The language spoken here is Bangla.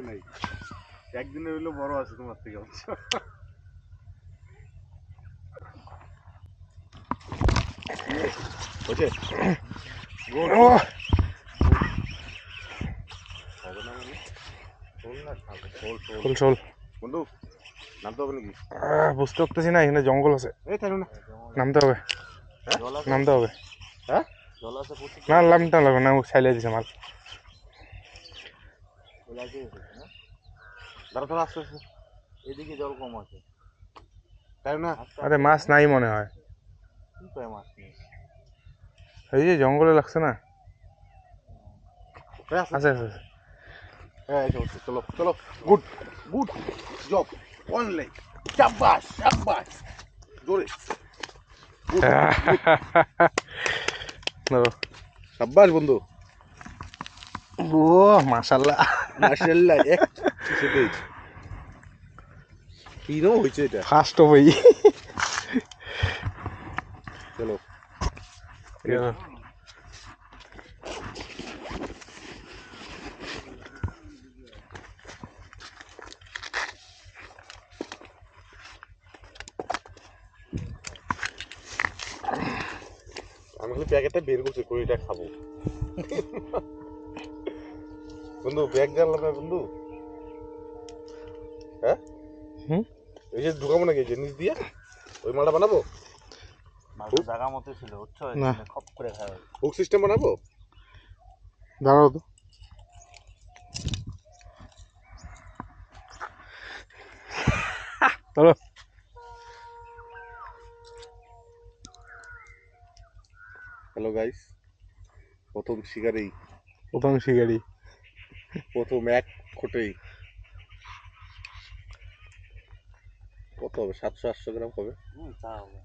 সময় নাই। একদিনে হইল বড় আছে তোমার থেকে? ও! মানে? শোল শোল, বন্ধু নামতে হবে নাকি? বুঝতে পারতেছি না এখানে জঙ্গল আছে। এই থাকো না। নামতে হবে। নামতে হবে। হ্যাঁ? না নামতে লাগবে না ও ছাইলে দিছে মাল। দাঁড়া দাঁড়া আস্তে আস্তে এদিকে জল কম আছে। তাই না? আরে মাছ নাই মনে হয়। কি পায় মাছ নেই? এই যে জঙ্গলে লাগছে না? আছে আছে। হ্যাঁ এই চলো, চলো। Good good job one leg শাবাশ শাবাশ জোরে. ধরো। শাবাশ বন্ধু। ও মাশাল্লাহ মাশাআল্লাহ এক সেটাই কি নাম হয়েছে এটা? ফার্স্ট হই চলো। আমি প্যাকেটটা বের করছি কুড়িটা খাব। বন্ধু ব্যাগ জানলাম না বন্ধু। হ্যাঁ? হুম? এই যে ঢুকাবো নাকি জিনিস দিয়ে? ওই মালটা বানাবো? মাছটা জায়গা মতো ছিল বুঝছ? না। খপ করে খাওয়া হুক সিস্টেম বানাবো? দাঁড়াও তো। চলো। হ্যালো গাইস প্রথম শিকারি। প্রথম শিকারি। প্রথম এক খুঁটেই কত হবে? সাতশো আটশো গ্রাম হবে? হুম তা হবে।